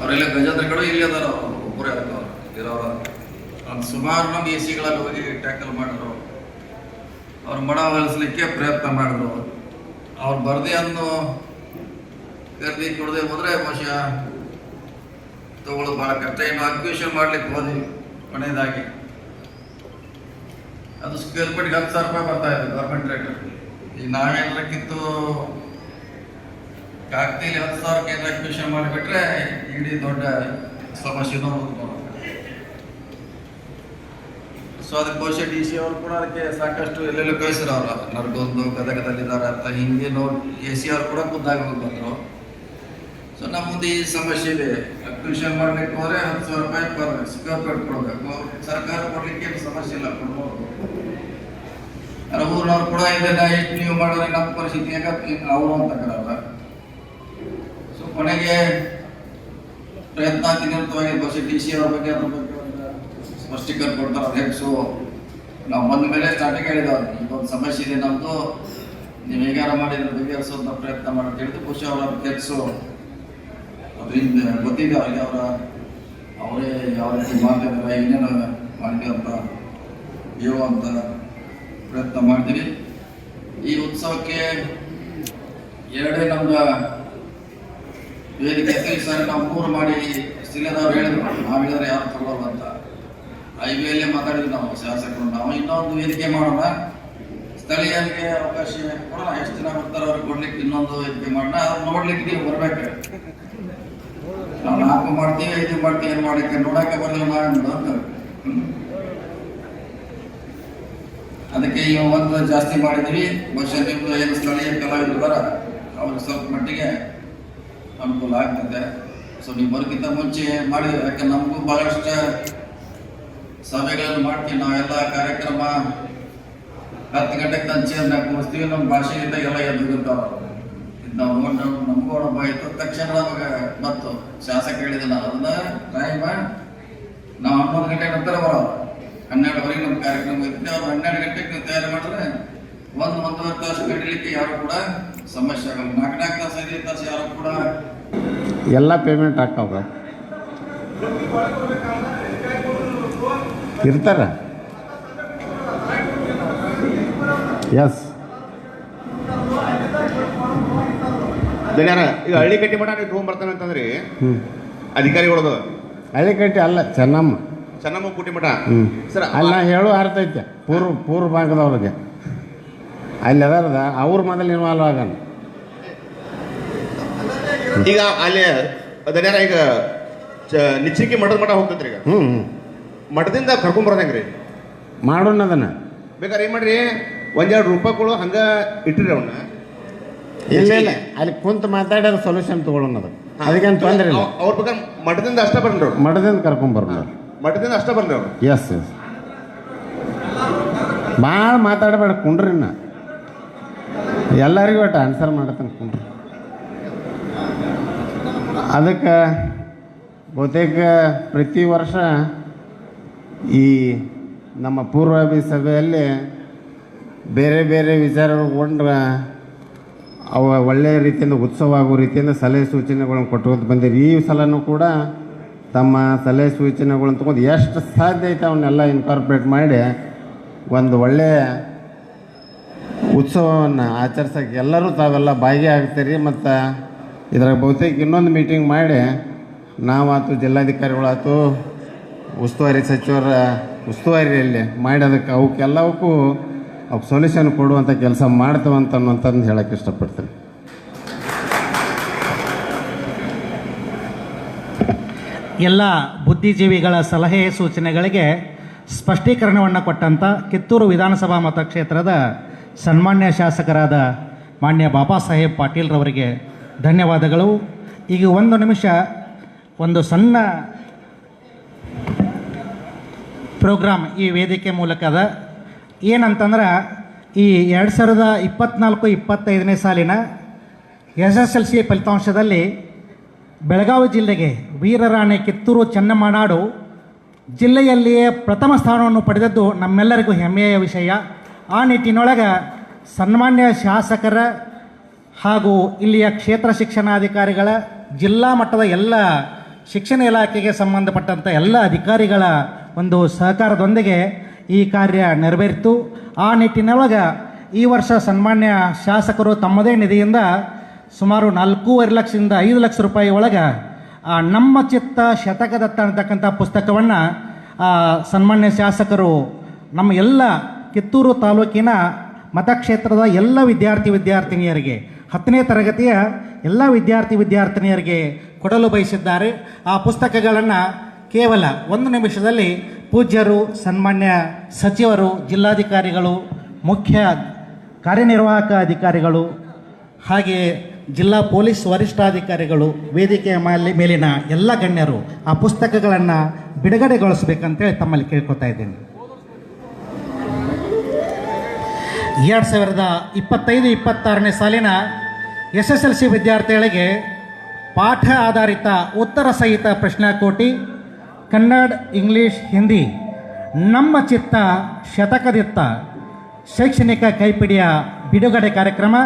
ಅವರೆಲ್ಲ ಗಜೇಂದ್ರಗಳು ಇಲ್ಲಿ ಅದಾರ? ಅವರು ಒಬ್ಬರೇ ಅದಾರ ಇರೋರ ಒಂದು ಸುಮಾರು ಮಂದಿ ಎ ಸಿಗಳಲ್ಲಿ ಹೋಗಿ ಟ್ಯಾಕಲ್ ಮಾಡಿದ್ರು. ಅವ್ರ ಮಡ ಹೊಲಿಸ್ಲಿಕ್ಕೆ ಪ್ರಯತ್ನ ಮಾಡಿದ್ರು. ಅವ್ರು ಬರ್ದಿಯನ್ನು ಕರೆದಿ ಕೊಡದೆ ಹೋದ್ರೆ ಬಹುಶಃ ತಗೊಳ್ಳೋದು ಭಾಳ ಕಷ್ಟ. ಇನ್ನು ಅಕ್ವಿಷನ್ ಮಾಡ್ಲಿಕ್ಕೆ ಹೋದ್ವಿ ಕೊನೆಯದಾಗಿ. ಅದು ಸ್ಕ್ವೇರ್ ಫೀಟ್ಗೆ ಹತ್ತು ಸಾವಿರ ರೂಪಾಯಿ ಬರ್ತಾ ಇದೆ ಗೌರ್ಮೆಂಟ್ ರೇಟ್ ಈಗ ನಾವೇನಕ್ಕಿಂತ ಕಾಗ್ತಿಲಿ ಹತ್ತು ಸಾವಿರ ಕೇಂದ್ರ ಎಕ್ಸಿಬಿಷನ್ ಮಾಡಿಬಿಟ್ರೆ ಇಡೀ ದೊಡ್ಡ ಸಮಸ್ಯೆನೂ ಸೊ ಅದಕ್ಕೆ ಬಹುಶಃ ಡಿ ಸಿ ಅವರು ಕೂಡ ಅದಕ್ಕೆ ಸಾಕಷ್ಟು ಎಲ್ಲೆಲ್ಲೋ ಕಳಿಸಿದ್ರು ಅವರು. ನರ್ಗೊಂದು ಗದಗದಲ್ಲಿದ್ದಾರೆ ಅಂತ ಹಿಂಗೆ ನೋಡಿ ಎ ಸಿ ಅವರು ಕೂಡ ಖುದ್ದಾಗಿ ಬಂದರು. ಸೊ ನಮ್ಮ ಮುಂದೆ ಈ ಸಮಸ್ಯೆ ಇದೆ. ಅಕ್ವಿಷನ್ ಮಾಡ್ಲಿಕ್ಕೆ ಹೋದ್ರೆ ಹತ್ತು ಸಾವಿರ ರೂಪಾಯಿ ಪರ್ ಸ್ಕ್ವೇರ್ ಫೀಟ್ ಕೊಡಬೇಕು. ಸರ್ಕಾರ ಕೊಡ್ಲಿಕ್ಕೆ ಸಮಸ್ಯೆ ಇಲ್ಲ, ಕೊಡ್ಬೋದು. ಊರಿನವ್ರು ಕೂಡ ಇದನ್ನ ಎಷ್ಟು ನೀವು ಮಾಡಿದ್ರೆ ನಮ್ಮ ಪರಿಸ್ಥಿತಿ ಯಾಕೆ ಅವರು ಅಂತ ಕರಲ್ಲ ಕೊನೆಗೆ ಪ್ರಯತ್ನ ನಿರಂತರವಾಗಿ ಬಹುಶಃ ಟಿ ಸಿ ಅವರ ಬಗ್ಗೆ ಅದ್ರ ಬಗ್ಗೆ ಸ್ಪಷ್ಟೀಕರಣ ಕೊಡ್ತಾರೆ ಅಧ್ಯಕ್ಷರು ನಾವು ಬಂದ ಮೇಲೆ ಸ್ಟಾರ್ಟಿಂಗ್ ಹೇಳಿದವ್ರು ಇದೊಂದು ಸಮಸ್ಯೆ ಇದೆ ನಮ್ಮದು ನೀವು ಹೇಗಾರ ಮಾಡಿ ಇದ್ರ ಬಗೆಹರಿಸೋದನ್ನ ಪ್ರಯತ್ನ ಮಾಡಿ ತಿಳಿದು ಖುಷಿ ಅವರ ಅಧ್ಯಕ್ಷರು ಅದರಿಂದ ಗೊತ್ತಿದೆ ಅವರಿಗೆ ಅವರ, ಅವರೇ ಯಾವ ರೀತಿ ಮಾಡ್ತಿದ್ದಾರೆ ಏನೇನು ಮಾಡಿದೆ ಅಂತ ಹೇಳುವಂಥ ಪ್ರಯತ್ನ ಮಾಡ್ತೀವಿ ಈ ಉತ್ಸವಕ್ಕೆ ಎರಡೇ ನಮ್ದು ವೇದಿಕೆ ಈ ಸರ್, ನಾವು ಮೂರು ಮಾಡಿ ಸ್ಥಳೀಯದವ್ರು ಹೇಳಿದ್ರು, ನಾವು ಹೇಳಿದ್ರೆ ಯಾರು ತಗೊಳ್ಳೋರು ಅಂತ. ಐವಿಯಲ್ಲೇ ಮಾತಾಡಿದ್ವಿ ನಾವು, ಶಾಸಕರು. ನಾವು ಇನ್ನೊಂದು ವೇದಿಕೆ ಮಾಡೋಣ. ಸ್ಥಳೀಯರಿಗೆ ಅವಕಾಶ ಕೊಡೋಣ. ಎಷ್ಟು ಜನ ಬರ್ತಾರೆ ಅವ್ರಿಗೆ ಕೊಡ್ಲಿಕ್ಕೆ ಇನ್ನೊಂದು ವೇದಿಕೆ ಮಾಡೋಣ. ಅವ್ರು ನೋಡ್ಲಿಕ್ಕೆ ನೀವು ಬರ್ಬೇಕು. ನಾವು ನಾಲ್ಕು ಮಾಡ್ತೀವಿ, ಐದು ಮಾಡ್ತೀವಿ, ಏನು ಮಾಡಕ್ಕೆ? ನೋಡಕ್ಕೆ ಬರಲಿಲ್ಲ ನಾವು ಅಂತ. ಅದಕ್ಕೆ ಈ ಒಂದು ಜಾಸ್ತಿ ಮಾಡಿದ್ವಿ. ಬಹುಶಃ ನಿಮ್ದು ಏನು ಸ್ಥಳೀಯ ಕಲಾವಿದರು ಬರ ಅವ್ರಿಗೆ ಸ್ವಲ್ಪ ಮಟ್ಟಿಗೆ ಅನುಕೂಲ ಆಗ್ತದೆ. ಸೊ ನೀವು ಬರೋಕ್ಕಿಂತ ಮುಂಚೆ ಮಾಡಿ ಯಾಕೆ ನಮಗೂ ಭಾಳಷ್ಟು ಸಭೆಗಳನ್ನು ಮಾಡ್ತೀವಿ. ನಾವೆಲ್ಲ ಕಾರ್ಯಕ್ರಮ ಹತ್ತು ಗಂಟೆಗೆ ತಂದು ಚೇರ್ನಾಗ ಕೂರಿಸ್ತೀವಿ. ನಮ್ಮ ಭಾಷೆಯಿಂದ ಎಲ್ಲ ಎದ್ದುಗಿರ್ತಾವ ಇದು ನಾವು ನೋಡಿ ನಾವು ನಮಗೂ ಒಬ್ಬ ಆಯಿತು ತಕ್ಷಣ ನಮಗೆ ಮತ್ತು ಶಾಸಕ ಹೇಳಿದೆ ನಾವು ಅದನ್ನ ಟೈಮ್ ನಾವು ಹನ್ನೊಂದು ಗಂಟೆ ನಂತರ ಬರೋದು. ಹನ್ನೆರಡುವರೆಗೆ ನಮ್ಮ ಕಾರ್ಯಕ್ರಮ ಇರ್ತೀವಿ ಅವ್ರು ಹನ್ನೆರಡು ಗಂಟೆಗೆ ನೀವು ತಯಾರಿ ಮಾಡಿದ್ರೆ ಒಂದು ಒಂದೂವರೆ ತಾಸು ನಡೀಲಿಕ್ಕೆ ಯಾರು ಕೂಡ ಸಮಸ್ಯೆ ಆಗಲ್ಲ. ನಾಲ್ಕು ನಾಲ್ಕು ತಾಸು ಐದೈದು ತಾಸು ಯಾರು ಕೂಡ ಎಲ್ಲ ಪೇಮೆಂಟ್ ಆಗ್ತಾವ ಇರ್ತಾರ? ಎಸ್ ದನ್ಯಾರ ಈಗ ಹಳ್ಳಿ ಕಟ್ಟಿ ಮಠ ನೀವು ತೊಗೊಂಬರ್ತಾನೆ ಅಂತಂದ್ರಿ. ಹ್ಞೂ ಅಧಿಕಾರಿಗಳದು ಹಳ್ಳಿಕಟ್ಟಿ ಅಲ್ಲ ಚೆನ್ನಮ್ಮ. ಚೆನ್ನಮ್ಮ ಕುಟ್ಟಿ ಮಠ. ಹ್ಞೂ ಸರ್ ಅಲ್ಲ ಹೇಳು ಅರ್ಥ ಐತೆ. ಪೂರ್ವ ಪೂರ್ವ ಭಾಗದವ್ರಿಗೆ. ಅಲ್ಲಿ ಅದಾರದ ಅವ್ರ ಮೊದಲು ಇನ್ವಾಲ್ವ್ ಆಗೋಣ ಈಗ ಅಲ್ಲಿ ಅದನ್ನ ಈಗ ಚ ನಿಶ್ಚಿಕೆ ಮಠದ ಮಠ ಹೋಗ್ತೈತ್ರಿ ಈಗ. ಹ್ಞೂ ಮಠದಿಂದ ಕರ್ಕೊಂಬರೋದು ಹೆಂಗ್ರಿ? ಮಾಡೋಣ ಅದನ್ನ? ಬೇಕಾದ್ರೆ ಏನು ಮಾಡ್ರಿ ಒಂದೆರಡು ರೂಪಾಯಿಗಳು ಹಂಗೆ ಇಟ್ಟಿರಿ ಅವನ್ನ ಇಲ್ಲ ಇಲ್ಲ. ಅಲ್ಲಿ ಕುಂತು ಮಾತಾಡೋದು ಸೊಲ್ಯೂಷನ್ ತಗೊಳ್ಳೋಣ ಅದು. ಅದಕ್ಕೇನು ತೊಂದರೆ ಇಲ್ಲ. ಅವ್ರ ಬೇಕಾದ್ರೆ ಮಠದಿಂದ ಅಷ್ಟೇ ಬಂದ್ರು ಅವ್ರು. ಮಠದಿಂದ ಕರ್ಕೊಂಬರ್ಬೋದು ಮಠದಿಂದ ಅಷ್ಟೇ ಬಂದ್ರು ಅವ್ರು. ಎಸ್ ಎಸ್ ಭಾಳ ಮಾತಾಡಬೇಡ ಕುಂಡ್ರಿ ಇನ್ನ ಎಲ್ಲರಿಗೂ ಒಟ್ಟು ಆನ್ಸರ್ ಮಾಡತ್ತೆ ಕುಂಡ್ರಿ ಅದಕ್ಕೆ ಬಹುತೇಕ ಪ್ರತಿ ವರ್ಷ ಈ ನಮ್ಮ ಪೂರ್ವಾಭಿ ಸಭೆಯಲ್ಲಿ ಬೇರೆ ಬೇರೆ ವಿಚಾರಗೊಂಡ್ರೆ ಅವ ಒಳ್ಳೆಯ ರೀತಿಯಿಂದ ಉತ್ಸವ ಆಗೋ ರೀತಿಯಿಂದ ಸಲಹೆ ಸೂಚನೆಗಳನ್ನು ಕೊಟ್ಕೊತ ಬಂದಿರಿ. ಈ ಸಲನೂ ಕೂಡ ತಮ್ಮ ಸಲಹೆ ಸೂಚನೆಗಳನ್ನು ತಗೊಂಡು ಎಷ್ಟು ಸಾಧ್ಯ ಐತೆ ಅವನ್ನೆಲ್ಲ ಇನ್ಕಾರ್ಪೊರೇಟ್ ಮಾಡಿ ಒಂದು ಒಳ್ಳೆಯ ಉತ್ಸವವನ್ನು ಆಚರಿಸೋಕೆ ಎಲ್ಲರೂ ತಾವೆಲ್ಲ ಭಾಗಿಯಾಗ್ತೀರಿ ಮತ್ತು ಇದ್ರಾಗ ಬಹುತೇಕ ಇನ್ನೊಂದು ಮೀಟಿಂಗ್ ಮಾಡಿ ನಾವಾತು ಜಿಲ್ಲಾಧಿಕಾರಿಗಳಾತು ಉಸ್ತುವಾರಿ ಸಚಿವರ ಉಸ್ತುವಾರಿಯಲ್ಲಿ ಮಾಡಿ ಅದಕ್ಕೆ ಅವಕ್ಕೆಲ್ಲವಕ್ಕೂ ಅವಕ್ಕೆ ಸೊಲ್ಯೂಷನ್ ಕೊಡುವಂಥ ಕೆಲಸ ಮಾಡ್ತವಂತ ಅನ್ನೋಂಥದ್ದು ಹೇಳಕ್ಕೆ ಇಷ್ಟಪಡ್ತೀನಿ. ಎಲ್ಲ ಬುದ್ಧಿಜೀವಿಗಳ ಸಲಹೆ ಸೂಚನೆಗಳಿಗೆ ಸ್ಪಷ್ಟೀಕರಣವನ್ನು ಕೊಟ್ಟಂಥ ಕಿತ್ತೂರು ವಿಧಾನಸಭಾ ಮತಕ್ಷೇತ್ರದ ಸನ್ಮಾನ್ಯ ಶಾಸಕರಾದ ಮಾನ್ಯ ಬಾಬಾ ಸಾಹೇಬ್ ಪಾಟೀಲ್ರವರಿಗೆ ಧನ್ಯವಾದಗಳು. ಈಗ ಒಂದು ನಿಮಿಷ, ಒಂದು ಸಣ್ಣ ಪ್ರೋಗ್ರಾಮ್ ಈ ವೇದಿಕೆ ಮೂಲಕದ ಏನಂತಂದ್ರೆ, ಈ ಎರಡು ಸಾವಿರದ ಇಪ್ಪತ್ನಾಲ್ಕು, ಇಪ್ಪತ್ತೈದನೇ ಸಾಲಿನ ಎಸ್ ಎಸ್ ಎಲ್ ಸಿ ಫಲಿತಾಂಶದಲ್ಲಿ ಬೆಳಗಾವಿ ಜಿಲ್ಲೆಗೆ ವೀರರಾಣಿ ಕಿತ್ತೂರು ಚೆನ್ನಮ್ಮನಾಡು ಜಿಲ್ಲೆಯಲ್ಲಿಯೇ ಪ್ರಥಮ ಸ್ಥಾನವನ್ನು ಪಡೆದದ್ದು ನಮ್ಮೆಲ್ಲರಿಗೂ ಹೆಮ್ಮೆಯ ವಿಷಯ. ಆ ನಿಟ್ಟಿನೊಳಗೆ ಸನ್ಮಾನ್ಯ ಶಾಸಕರ ಹಾಗೂ ಇಲ್ಲಿಯ ಕ್ಷೇತ್ರ ಶಿಕ್ಷಣಾಧಿಕಾರಿಗಳ ಜಿಲ್ಲಾ ಮಟ್ಟದ ಎಲ್ಲ ಶಿಕ್ಷಣ ಇಲಾಖೆಗೆ ಸಂಬಂಧಪಟ್ಟಂಥ ಎಲ್ಲ ಅಧಿಕಾರಿಗಳ ಒಂದು ಸಹಕಾರದೊಂದಿಗೆ ಈ ಕಾರ್ಯ ನೆರವೇರಿತು. ಆ ನಿಟ್ಟಿನೊಳಗೆ ಈ ವರ್ಷ ಸನ್ಮಾನ್ಯ ಶಾಸಕರು ತಮ್ಮದೇ ನಿಧಿಯಿಂದ ಸುಮಾರು ನಾಲ್ಕೂವರೆ ಲಕ್ಷದಿಂದ ಐದು ಲಕ್ಷ ರೂಪಾಯಿ ಒಳಗೆ, ಆ, ನಮ್ಮ ಚಿತ್ತ ಶತಕದತ್ತ ಅಂತಕ್ಕಂಥ ಪುಸ್ತಕವನ್ನು ಸನ್ಮಾನ್ಯ ಶಾಸಕರು ನಮ್ಮ ಎಲ್ಲ ಕಿತ್ತೂರು ತಾಲೂಕಿನ ಮತಕ್ಷೇತ್ರದ ಎಲ್ಲ ವಿದ್ಯಾರ್ಥಿ ವಿದ್ಯಾರ್ಥಿನಿಯರಿಗೆ, ಹತ್ತನೇ ತರಗತಿಯ ಎಲ್ಲ ವಿದ್ಯಾರ್ಥಿ ವಿದ್ಯಾರ್ಥಿನಿಯರಿಗೆ ಕೊಡಲು ಬಯಸಿದ್ದಾರೆ. ಆ ಪುಸ್ತಕಗಳನ್ನು ಕೇವಲ ಒಂದು ನಿಮಿಷದಲ್ಲಿ ಪೂಜ್ಯರು, ಸನ್ಮಾನ್ಯ ಸಚಿವರು, ಜಿಲ್ಲಾಧಿಕಾರಿಗಳು, ಮುಖ್ಯ ಕಾರ್ಯನಿರ್ವಾಹಕ ಅಧಿಕಾರಿಗಳು, ಹಾಗೆ ಜಿಲ್ಲಾ ಪೊಲೀಸ್ ವರಿಷ್ಠಾಧಿಕಾರಿಗಳು, ವೇದಿಕೆಯ ಮೇಲೆ ಮೇಲಿನ ಎಲ್ಲ ಗಣ್ಯರು ಆ ಪುಸ್ತಕಗಳನ್ನು ಬಿಡುಗಡೆಗೊಳಿಸಬೇಕಂತೇಳಿ ತಮ್ಮಲ್ಲಿ ಕೇಳ್ಕೊತಾ ಇದ್ದೀನಿ. ಎರಡು ಸಾವಿರದ ಇಪ್ಪತ್ತೈದು, ಇಪ್ಪತ್ತಾರನೇ ಸಾಲಿನ ಎಸ್ ಎಸ್ ಎಲ್ ಸಿ ವಿದ್ಯಾರ್ಥಿಗಳಿಗೆ ಪಾಠ ಆಧಾರಿತ ಉತ್ತರ ಸಹಿತ ಪ್ರಶ್ನಾಕೋಟಿ, ಕನ್ನಡ, ಇಂಗ್ಲೀಷ್, ಹಿಂದಿ, ನಮ್ಮ ಚಿತ್ತ ಶತಕದಿತ್ತ ಶೈಕ್ಷಣಿಕ ಕೈಪಿಡಿಯ ಬಿಡುಗಡೆ ಕಾರ್ಯಕ್ರಮ.